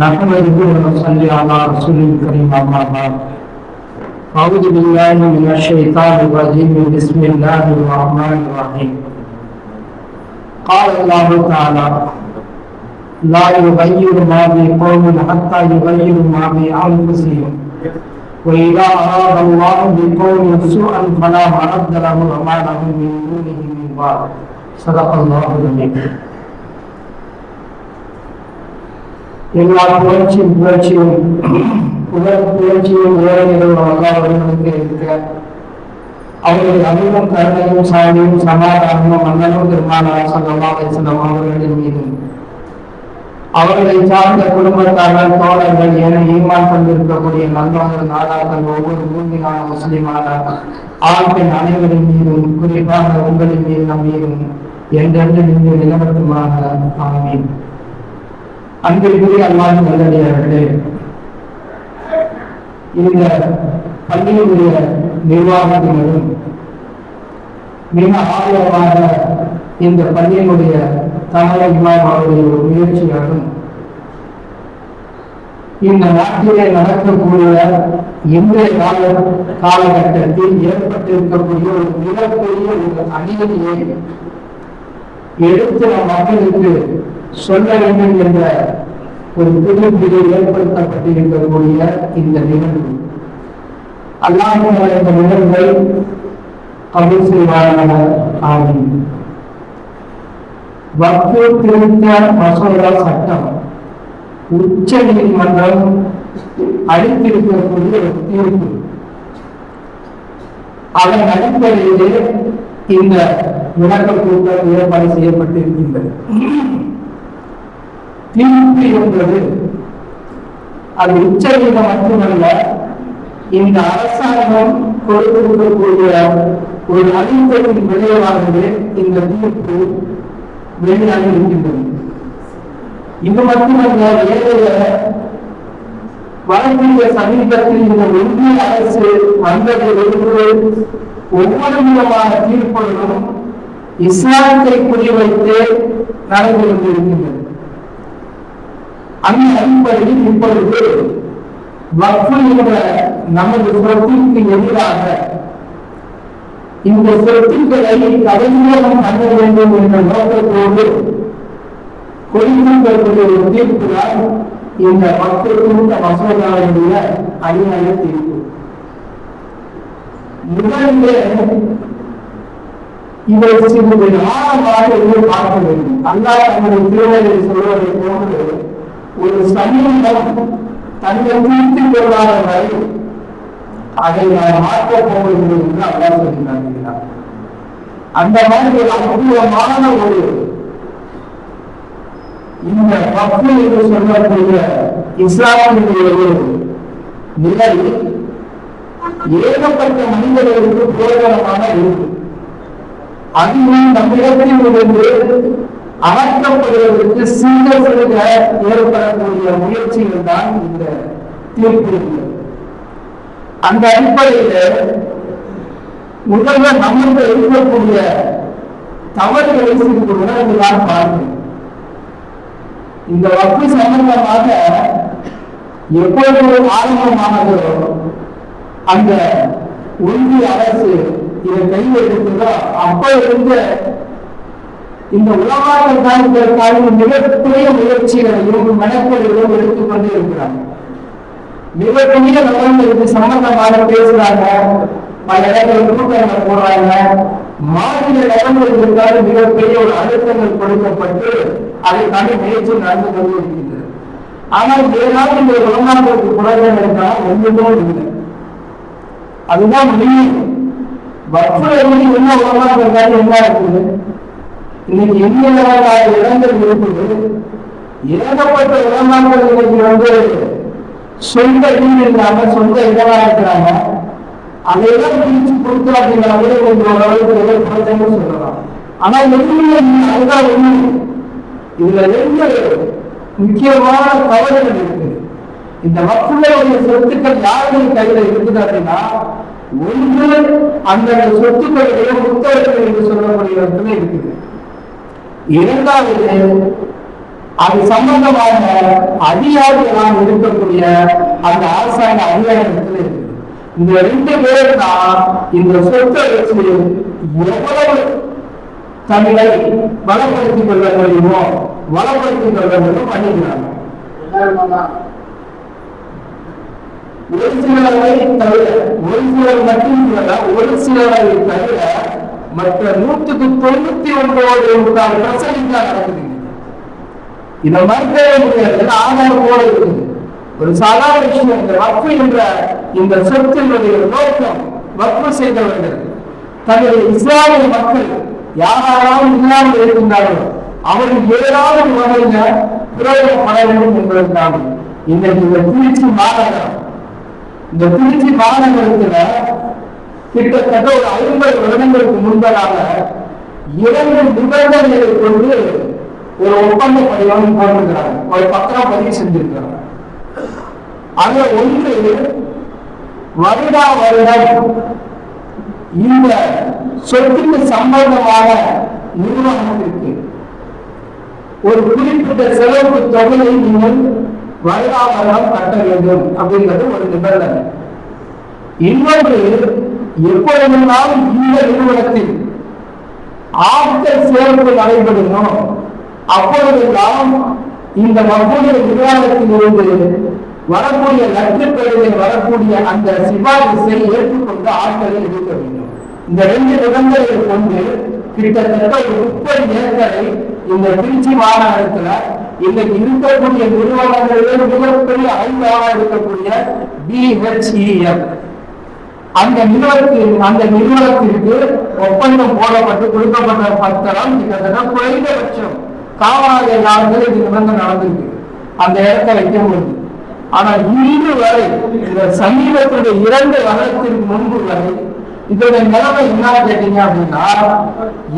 نحمده ونصلي على رسول الكريم أما بعد أعوذ بالله من الشيطان الرجيم. بسم الله الرحمن الرحيم. قال الله تعالى لا يغير ما بقوم حتى يغيروا ما بأنفسهم وإذا أراد الله بقوم سوءا فلا مرد له وما لهم من دونه من بعد صدق الله العظيم எல்லா புகழ்ச்சியும் புகழ்ச்சியும் உலக புகழ்ச்சியும் வேலைகளும் அல்லாவர்களுக்கு இருக்க அவருடைய அன்பும் கருணையும் சாமியும் சமாதானமும் மன்னனும் திருமானார் சல்லல்லாஹு அவர்களின் மீதும் அவர்களை சார்ந்த குடும்பத்தார்கள் தோழர்கள் என ஈமான் கொண்டிருக்கக்கூடிய நண்பர்கள் நாடாக்கள் ஒவ்வொரு பூமியான முஸ்லிமான ஆண் பெண் அனைவரின் மீதும் குறிப்பாக உங்களின் மீது நம் மீதும் என்றென்று நின்று நிலவட்டுமாக. ஆமீன். அன்பிற்குரிய அல்லாஹ் நல்லடியார்களே இந்த பள்ளியினுடைய நிர்வாகத்தினரும் மிக ஆதரவாக இந்த பள்ளியினுடைய தலைமை இமாம் அவருடைய ஒரு முயற்சியாலும் இந்த நாட்டிலே நடக்கக்கூடிய இன்றைய கால காலகட்டத்தில் ஏற்பட்டிருக்கக்கூடிய ஒரு மிகப்பெரிய ஒரு அநீதியை எடுத்து நம் மக்களுக்கு சொல்ல வேண்டும் என்ற ஒரு புதுப்பிலே ஏற்படுத்தப்பட்டிருக்கக்கூடிய இந்த நிகழ்வு. அல்லாமல் இந்த நிகழ்வை கபூர் செய்வாரான ஆகும் வக்ஃபு திருத்த மசோதா சட்டம். உச்ச நீதிமன்றம் அளித்திருக்கக்கூடிய ஒரு தீர்ப்பு. அதன் அடிப்படையிலே இந்த விளக்க கூட்டம் ஏற்பாடு செய்யப்பட்டிருக்கின்றது. தீர்ப்பு என்பது அது உச்சரிக்க மட்டுமல்ல இந்த அரசாங்கம் கொடுத்திருக்கக்கூடிய ஒரு அழுத்தத்தின் விளைவாகவே இந்த தீர்ப்பு வெளியாகி இருக்கின்றது. இது மட்டுமல்ல ஏழைய வழங்கிய சமீபத்தில் இந்த ஒன்றிய அரசு வந்ததிலிருந்து ஒவ்வொரு விதமான தீர்ப்புகளும் இஸ்லாமத்தை குறிவைத்து நடந்து கொண்டிருக்கின்றது. அந்த அடிப்படையில் இப்பொழுது வக்ஃபு என்ற நமது சொத்திற்கு எதிராக இந்த சொத்துக்களை கடைமூலம் பண்ண வேண்டும் என்ற நோக்கத்தோடு கொடுத்திருக்கக்கூடிய ஒரு தீர்ப்பு தான் இந்த வக்ஃபு மசோதாவுடைய அநியாய தீர்ப்பு. முதலிலே இதை சிறிது ஆழமாக பார்க்க வேண்டும். அல்லாஹ் தன்னுடைய திருவள்ளுவர் சொல்வதை போன்று ஒரு சமூகம் தன்னை தீர்த்துக் கொள்ளாத வரை அதை நான் மாற்றப் போவதில்லை என்று அல்லா சொல்கிறார் அந்த மாதிரி ஒரு அற்புதமான ஒரு இந்த பப்பு என்று சொல்லக்கூடிய இஸ்லாமிய ஒரு நிலை ஏகப்பட்ட மனிதர்களுக்கு பிரயோஜனமாக இருக்கு. அதுவும் நம்மிடத்தில் இருந்து அகற்றப்படுவதற்கு சிங்க சிறுக ஏற்படக்கூடிய முயற்சிகள் தான் இந்த தீர்ப்பு. அந்த அடிப்படையில முதல்ல நம்மளுக்கு இருக்கக்கூடிய தவறுகளை சிறிது உணர்ந்துதான் பார்க்கணும். இந்த வக்கு சம்பந்தமாக எப்பொழுது ஆரம்பமானதோ அந்த ஒன்றிய அரசு இதை கையில் எடுத்ததோ அப்ப இருந்த இந்த உலகாக காண்பதற்கான மிகப்பெரிய முயற்சிகளையும் மெனக்கெடுகளும் எடுத்துக்கொண்டு இருக்கிறாங்க மிகப்பெரிய நபர்கள் சம்பந்தமாக பேசுறாங்க. பல இடங்களில் கூட்டங்கள் போடுறாங்க மாநில நலன்களுக்காக மிகப்பெரிய ஒரு அழுத்தங்கள் கொடுக்கப்பட்டு அதை தாண்டி முயற்சி நடந்து கொண்டிருக்கின்றது ஆனால் ஏதாவது இந்த உலகாங்களுக்கு புலங்கள் இருந்தால் ஒன்றுமே இல்லை. அதுதான் முடியும் வற்புற என்ன உலகாக என்ன இருக்குது இன்னைக்கு இந்தியாவில் இடங்கள் இருக்குது ஏகப்பட்ட இடமாக்கள் இன்னைக்கு வந்து சொந்த வீடு இல்லாம சொந்த இடமா இருக்கிறாங்க. அதையெல்லாம் பிரிச்சு கொடுத்து மாதிரி கொஞ்சம் ஓரளவுக்கு ஏதோ சொல்லலாம். ஆனா எதுவுமே அதுதான் ஒண்ணு இதுல ரெண்டு முக்கியமான தவறுகள் இருக்கு. இந்த மக்களுடைய சொத்துக்கள் யாருடைய கையில இருக்குது அப்படின்னா ஒன்று அந்த சொத்துக்களுடைய புத்தகங்கள் என்று சொல்லக்கூடிய இடத்துல இருக்குது. இரண்டாவது அது சம்பந்தமான நாம் இருக்கக்கூடிய அந்த அரசாங்க அதிகாரத்தில் இந்த ரெண்டு பேரும் தான் இந்த சொத்தை வச்சு எவ்வளவு தமிழை வளப்படுத்திக் கொள்ள முடியுமோ வளப்படுத்திக் கொள்ள முடியும் பண்ணிக்கிறாங்க. ஒரு சிலரை தவிர ஒரு சிலர் மட்டும் ஒரு சிலரை தவிர மற்ற நூற்றுக்கு தொண்ணூத்தி ஒன்பது முக்கால் பிரசனிக்கா நடக்குது. இதை மறுக்கவே முடியாது ஆதாரம் போல இருக்குது. ஒரு சாதாரண விஷயம் இந்த வக்ஃபு என்ற இந்த சொத்தினுடைய நோக்கம் வக்ஃபு செய்தவர்கள் தங்களுடைய இஸ்லாமிய மக்கள் யாராலும் இல்லாமல் இருக்கின்றார்களோ அவர்கள் ஏதாவது வகையில பிரயோகப்பட வேண்டும் என்பதற்காக இன்றைக்கு இந்த திருச்சி மாநகரம். இந்த திருச்சி மாநகரத்துல கிட்டத்தட்ட ஒரு ஐம்பது வருடங்களுக்கு முன்பதாக இரண்டு நிபந்தனைகளை கொண்டு ஒரு ஒப்பந்த படிவம் போட்டிருக்கிறாங்க ஒரு பத்திரம் பதிவு செஞ்சிருக்கிறாங்க அதுல ஒன்று வருடா வருடம் இந்த சொத்துக்கு சம்பந்தமான நிறுவனத்திற்கு ஒரு குறிப்பிட்ட செலவு தொகையை நீங்கள் வருடா வருடம் கட்ட வேண்டும் அப்படிங்கிறது ஒரு நிபந்தனை. இன்னொன்று எப்பொழுதெல்லாம் இந்த நிறுவனத்தில் ஆற்றல் சேர்ப்பு நடைபெறுமோ அப்பொழுதெல்லாம் இந்த மகோடைய நிர்வாகத்தில் இருந்து வரக்கூடிய லட்சப்பேரில் வரக்கூடிய அந்த சிபாரிசை ஏற்றுக்கொண்டு ஆட்களை எடுக்க வேண்டும். இந்த ரெண்டு நிபந்தனைகளை கொண்டு கிட்டத்தட்ட ஒரு முப்பது ஏக்கரை இந்த திருச்சி மாநகரத்துல இன்னைக்கு இருக்கக்கூடிய நிறுவனங்களிலே மிகப்பெரிய ஐந்தாக இருக்கக்கூடிய பிஹெச்இஎம் அந்த நிறுவனத்திற்கு அந்த நிறுவனத்திற்கு ஒப்பந்தம் போடப்பட்டு கொடுக்கப்பட்ட பத்திரம் கிட்டத்தட்ட குறைந்தபட்சம் காவலாளர் நாடுகள் இது நிபந்தனை நடந்திருக்கு. அந்த இடத்தை வைக்க முடியும். ஆனா இன்று வரை இந்த சமீபத்துடைய இரண்டு வருடத்திற்கு முன்பு வரை இதோட நிலைமை என்ன கேட்டீங்க அப்படின்னா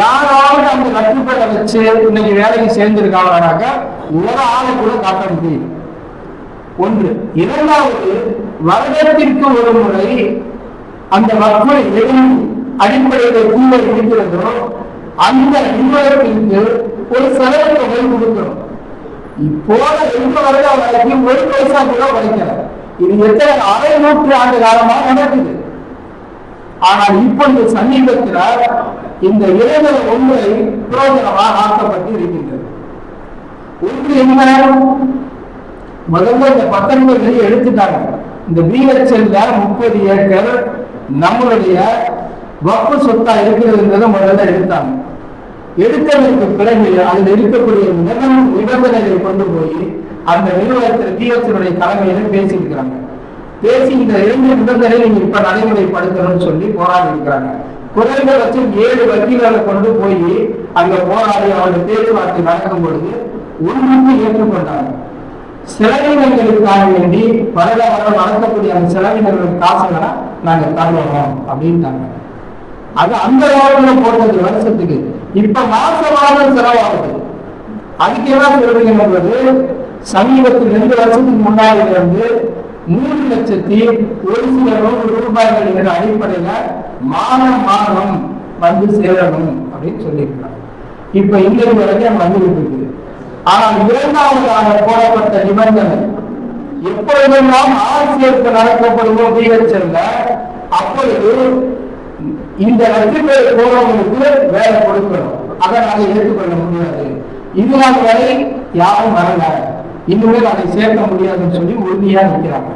யாராவது அந்த கட்டுப்பட வச்சு இன்னைக்கு வேலைக்கு சேர்ந்திருக்காங்கனாக்க ஒரு ஆளை கூட காட்ட முடியும். ஒன்று இரண்டாவது வருடத்திற்கு ஒரு முறை அந்த மக்கள் எதையும் அடிப்படையில் கீழே இருக்கிறதோ அந்த நிறுவனத்திற்கு ஒரு செலவு தொகை கொடுக்கணும் இப்போத எந்த வருடம் வரைக்கும் ஒரு பைசா கூட கிடைக்கல. இது எத்தனை அரை நூற்று ஆண்டு காலமாக நடக்குது. ஆனால் இப்பொழுது சமீபத்தில் இந்த இளைஞர் ஒன்றை பிரயோஜனமாக ஆக்கப்பட்டு இருக்கின்றது. ஒன்று என்ன? முதல்ல இந்த பத்தொன்பது எடுத்துட்டாங்க. இந்த பிஹெச்எல்ல முப்பது ஏக்கர் நம்மளுடைய வப்பு சொத்தா இருக்கிறதுன்றத முதல்ல எடுத்தாங்க. எடுத்ததற்கு பிறகு அதில் இருக்கக்கூடிய நிலம் நிபந்தனைகளை கொண்டு போய் அந்த நிறுவனத்தில் பிஹெச்எலுடைய தலைமையில பேசியிருக்கிறாங்க. பேசி இந்த இரண்டு நிபந்தனை இப்ப நடைமுறைப்படுத்தணும்னு சொல்லி போராடி இருக்கிறாங்க குறைந்தபட்சம் ஏழு வக்கீலர்களை கொண்டு போய் அங்க போராடி அவருடைய பேச்சுவார்த்தை நடக்கும் பொழுது ஒன்றுக்கு ஏற்றுக்கொண்டாங்க. செலவினங்களுக்காக வேண்டி வருட வருடம் நடத்தக்கூடிய அந்த செலவினர்களுக்கு காசுகளை நாங்க தருவோம் அப்படின்ட்டாங்க. அது அந்த காலத்துல போட்டது வருஷத்துக்கு. இப்ப மாச மாதம் செலவாகுது. அதுக்கு என்ன சொல்றீங்கன்றது சமீபத்தில் ரெண்டு வருஷத்துக்கு முன்னாடி இருந்து மூணு லட்சத்தி ஒரு சில நூறு ரூபாய்கள் என்ற அடிப்படையில மாதம் மாதம் வந்து சேரணும் அப்படின்னு சொல்லியிருக்காங்க. இப்ப இன்றைக்கு வரைக்கும் வந்துகிட்டு இருக்குது. ஆனால் இரண்டாவதாக போடப்பட்ட நிபந்தனை எப்பொழுதெல்லாம் ஆசிரியருக்கு நடக்கப்படுமோ பிஹெச்எல்ல அப்பொழுது இந்த ரெண்டு பேர் போறவங்களுக்கு வேலை கொடுக்கணும். அதை நாங்கள் ஏற்றுக்கொள்ள முடியாது. இது வரை யாரும் வரல. இனிமேல் அதை சேர்க்க முடியாதுன்னு சொல்லி உறுதியா நிற்கிறாங்க.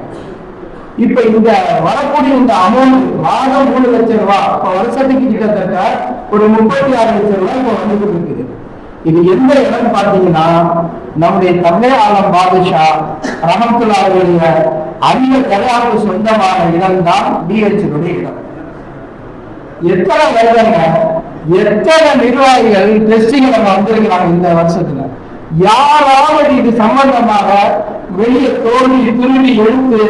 இப்ப இந்த வரக்கூடிய இந்த அமௌண்ட் மாதம் மூணு லட்சம் ரூபாய் அப்ப வருஷத்துக்கு கிட்டத்தட்ட ஒரு முப்பத்தி ஆறு லட்சம் ரூபாய் இப்ப வந்துட்டு இருக்குது. இது எந்த இடம் பார்த்தீங்கன்னா நம்முடைய தமிழ் ஆலம் பாதுஷா ரஹமத்துல்லா அவருடைய அதிக கலையாக்கு சொந்தமான இடம் தான் டிஹெச்சுடைய இடம். எத்தனை வருடங்க எத்தனை நிர்வாகிகள் டெஸ்டிங் நம்ம வந்திருக்கிறாங்க இந்த வருஷத்துல? யாராவது இது சம்பந்தமாக வெளியே தோண்டி திரும்பி எழுத்து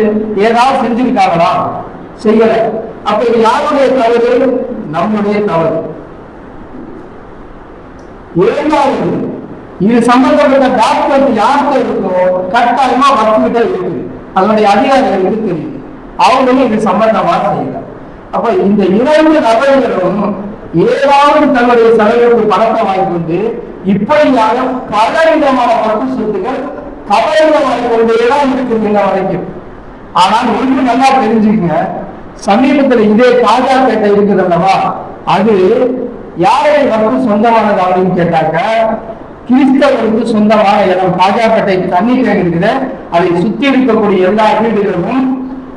ஏதாவது செஞ்சிருக்காங்களா? செய்யல. அப்ப யாருடைய தவறு? நம்முடைய தவறு. இரண்டாவது இது சம்பந்தப்பட்ட டாக்டர் யார்கிட்ட இருக்கோ கட்டாயமா வச்சுக்கிட்டே இருக்கு அதனுடைய அதிகாரிகள் இருக்கு. அவங்களும் இது சம்பந்தமா செய்யல. அப்ப இந்த இரண்டு நபர்களும் ஏதாவது தன்னுடைய செலவுக்கு பணத்தை வாங்கி கொண்டு இப்படியாக பல விதமான வக்கு சொத்துக்கள் கவலைகளாய் கொண்டேதான் இருக்கு இன்ன வரைக்கும். ஆனால் ஒன்று நல்லா தெரிஞ்சுக்கங்க. சமீபத்தில் இதே காஜாப்பேட்டை இருக்குது அல்லவா? அது யாரை வக்கு சொந்தமானது அப்படின்னு கேட்டாக்க கிறிஸ்தவருக்கு சொந்தமான இடம் காஜாப்பேட்டைக்கு தண்ணி தேங்கி இருக்குது அதை சுத்தி இருக்கக்கூடிய எல்லா வீடுகளும்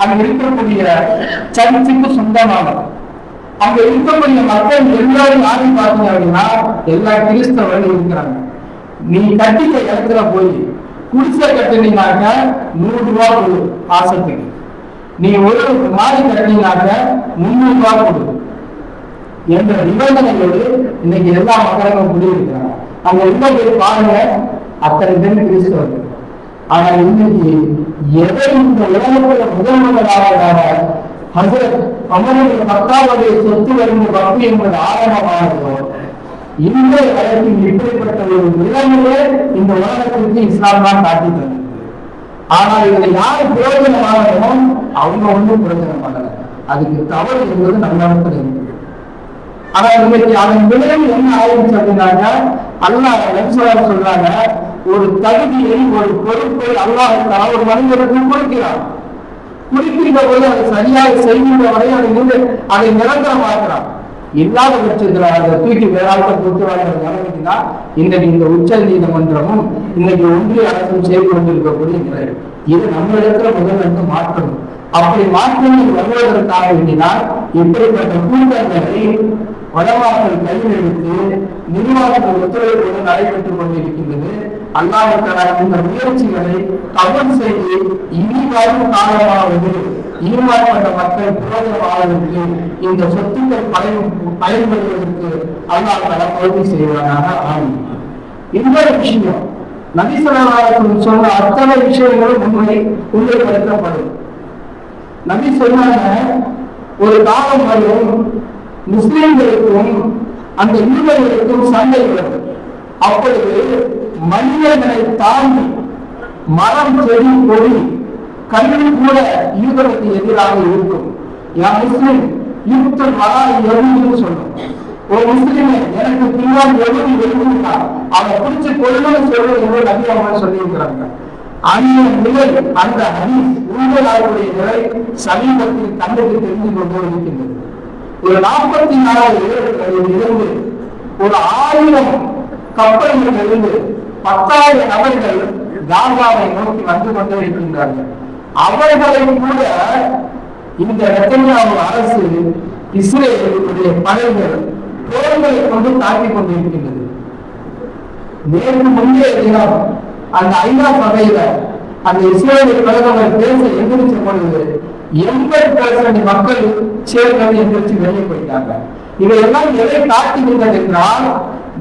அங்க இருக்கக்கூடிய சர்ச்சுக்கு சொந்தமானது. அங்க இருக்கக்கூடிய மக்கள் எல்லாரும் யாரும் பார்த்தீங்க அப்படின்னா எல்லா கிறிஸ்தவர்கள் இருக்கிறாங்க. நீ கட்டிக்க இடத்துல போய் குடிசை கட்டினீங்கனாக்க நூறு ரூபாய் கொடு மாசத்துக்கு நீ ஒரு மாடி கட்டினீங்கனாக்க முந்நூறு ரூபாய் கொடு. என்ற நிபந்தனையோடு இன்னைக்கு எல்லா மக்களும் கூடியிருக்கிறாங்க. அங்க இருந்த போய் பாருங்க. அத்தனை பேர் கிறிஸ்தவர்கள் ஆனா இன்னைக்கு எதை இந்த உலகத்துல முதல் முதலாவதாக ஹசரத் அமருடைய பத்தாவுடைய சொத்து வருகிற பக்தி என்பது ஆரம்பமானதோ இந்த வழக்கில் இப்படிப்பட்ட ஒரு நிலைமையே இந்த உலகத்திற்கு இஸ்லாம் தான் காட்டி தந்தது. ஆனால் இதுல யார் பிரயோஜனமானதோ அவங்க ஒன்றும் பிரயோஜனம் பண்ணல. அதுக்கு தவறு என்பது நம்ம இடத்துல இருக்கு. ஆனா இன்னைக்கு அதன் விளைவு என்ன ஆயிடுச்சு அப்படின்னாக்க அல்லாஹ் நபிசுல்லாஹ் சொல்றாங்க ஒரு தகுதியை ஒரு பொறுப்பை அல்லாஹ் ஒரு மனிதருக்கு கொடுக்கிறான். குறிப்பிட்ட போது அதை சரியாக செய்கின்ற வரை அதை நின்று அதை நிரந்தரமாக்குறான். இல்லாத பட்சத்துல அதை தூக்கி வேறாக கொடுத்துவாங்க நிலைமைக்குன்னா இன்னைக்கு இந்த உச்ச நீதிமன்றமும் இன்னைக்கு ஒன்றிய அரசும் செய்து கொண்டிருக்கக்கூடிய நிலை இது நம்ம இடத்துல முதல்ல இருந்து மாற்றணும். அப்படி மாற்றங்கள் வருவதற்காக வேண்டினால் இப்படிப்பட்ட கூட்டங்களை வடமாக்கள் கையில் எடுத்து நிர்வாகத்தில் ஒத்துழைப்போடு நடைபெற்றுக் கொண்டிருக்கின்றது. அல்லாஹால இந்த முயற்சிகளை கவர் செய்து இனி வரும் காலமாவது ஈடுபாடுபட்ட மக்கள் பிரயோஜனமாவதற்கு இந்த சொத்துக்கள் பயன் பயன்படுவதற்கு அல்லாஹால உதவி செய்வதாக ஆகும் இன்னொரு விஷயம் நபிசல்லாசன் சொன்ன அத்தனை விஷயங்களும் உண்மை உண்மைப்படுத்தப்படும் நபி சொன்னாங்க ஒரு காலம் வரும் முஸ்லிம்களுக்கும் அந்த யூதர்களுக்கும் சண்டை வரும் அப்பொழுது மனிதர்களை தாண்டி மரம் செடி கொடி கல்வி கூட யூதருக்கு எதிராக இருக்கும். யா முஸ்லிம் யுத்தம் வரா எதுன்னு சொல்லும். ஒரு முஸ்லிம் எனக்கு பின்னால் எதுவும் எழுதுனா அவன் பிடிச்சு கொள்ளுன்னு சொல்றது அதிகமாக சொல்லியிருக்கிறாங்க. அந்த நிலை அந்த ஹதீஸ் உண்மையாளருடைய நிலை சமீபத்தில் கண்ணுக்கு தெரிந்து கொண்டு இருக்கின்றது. ஒரு நாற்பத்தி நாலாயிரம் இருந்து ஒரு ஆயிரம் கப்பல்கள் இருந்து பத்தாயிரம் நபர்கள் காங்காவை நோக்கி வந்து கொண்டே இருக்கின்றார்கள் அவர்களை கூட இந்த நெத்தன்யாவு அரசு இஸ்ரேலுடைய படைகள் போர்களை கொண்டு தாக்கிக் கொண்டிருக்கின்றது. நேற்று முந்தைய தினம் அந்த ஐநா சபையில அந்த இஸ்ரேலிய பிரதமர் பேச எந்திரிச்ச பொழுது எண்பது பர்சன்ட் மக்கள் சேர்ந்தது எந்திரிச்சு வெளியே போயிட்டாங்க. இவையெல்லாம் எதை காட்டுகின்றது என்றால்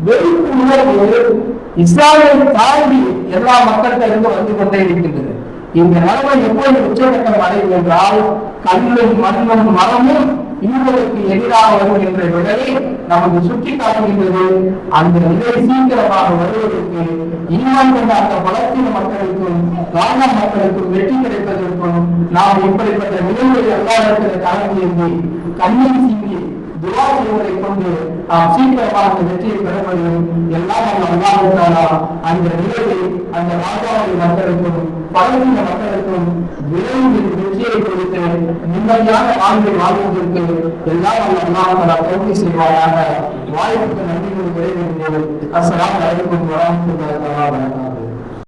வெறுப்பு உணர்வு இஸ்லாமை தாண்டி எல்லா மக்கள்கிட்ட இருந்து வந்து கொண்டே இருக்கின்றது. இந்த நிலைமை எப்போது உச்சகட்டம் அடையும் என்றால் கல்லும் மண்ணும் மரமும் இவர்களுக்கு எதிராக வரும் என்ற நிலையை நமக்கு சுட்டி காட்டுகின்றது அந்த நிலை சீக்கிரமாக வருவதற்கு ஈமான் கொண்ட அந்த பலஸ்தீன மக்களுக்கும் கானா மக்களுக்கும் வெற்றி கிடைப்பதற்கும் நாம் இப்படிப்பட்ட நிலைகளை எல்லா இடத்துல கலந்து கண்ணீர் சிங்கி துவா செய்வதை கொண்டு சீக்கிரமாக அந்த வெற்றியை பெற முடியும் எல்லாம் நம்ம அந்த நிலையை அந்த ராஜாவை மக்களுக்கும் பழைய மக்களுக்கும் விரைவில் வெற்றியை கொடுத்து நிம்மதியான வாழ்வை வாழ்வதற்கு எல்லாம் நம்ம அல்லாஹாலா தோல்வி செய்வாராக வாய்ப்புக்கு நன்றி விரைவில் அஸ்ஸலாமு அலைக்கும் வரஹ்மத்துல்லாஹி வபரகாத்துஹு